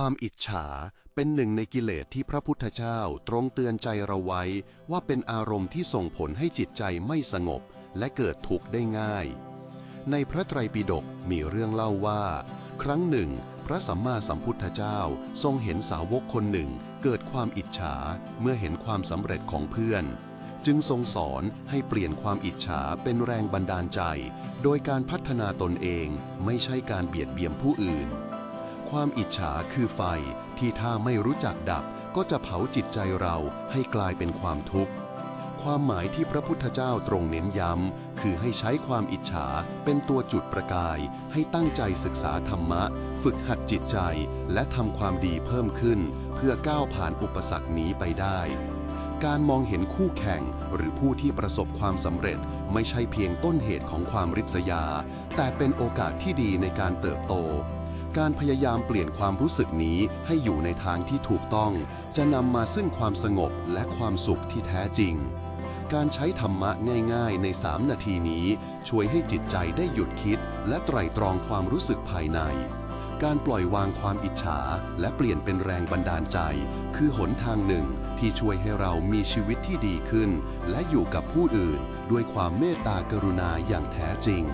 ความอิจฉาเป็นหนึ่งในกิเลสที่พระพุทธเจ้าตรงเตือนใจเราไว้ ว่าเป็นอารมณ์ที่ส่งผลให้จิตใจไม่สงบและเกิดทุกข์ได้ง่าย ในพระไตรปิฎกมีเรื่องเล่าว่า ครั้งหนึ่ง พระสัมมาสัมพุทธเจ้าทรงเห็นสาวกคนหนึ่ง เกิดความอิจฉาเมื่อเห็นความสำเร็จของเพื่อน จึงทรงสอนให้เปลี่ยนความอิจฉาเป็นแรงบันดาลใจ โดยการพัฒนาตนเองไม่ใช่การเบียดเบียนผู้อื่น ความอิจฉาคือไฟที่ถ้าไม่รู้จักดับก็จะเผาจิตใจเราให้กลายเป็นความทุกข์ ความหมายที่พระพุทธเจ้าตรงเน้นย้ำ คือให้ใช้ความอิจฉาเป็นตัวจุดประกาย ให้ตั้งใจศึกษาธรรมะ ฝึกหัดจิตใจ และทำความดีเพิ่มขึ้น เพื่อก้าวผ่านอุปสรรคนี้ไปได้ การมองเห็นคู่แข่งหรือผู้ที่ประสบความสำเร็จไม่ใช่เพียงต้นเหตุของความริษยา แต่เป็นโอกาสที่ดีในการเติบโต การพยายามเปลี่ยนความรู้สึกนี้ให้อยู่ในทางที่ถูกต้อง จะนำมาซึ่งความสงบและความสุขที่แท้จริง การใช้ธรรมะง่ายๆ ใน 3 นาทีนี้ ช่วยให้จิตใจได้หยุดคิด และไตร่ตรองความรู้สึกภายใน การปล่อยวางความอิจฉา และเปลี่ยนเป็นแรงบันดาลใจ คือหนทางหนึ่งที่ช่วยให้เรามีชีวิตที่ดีขึ้น และอยู่กับผู้อื่น ด้วยความเมตตากรุณาอย่างแท้จริง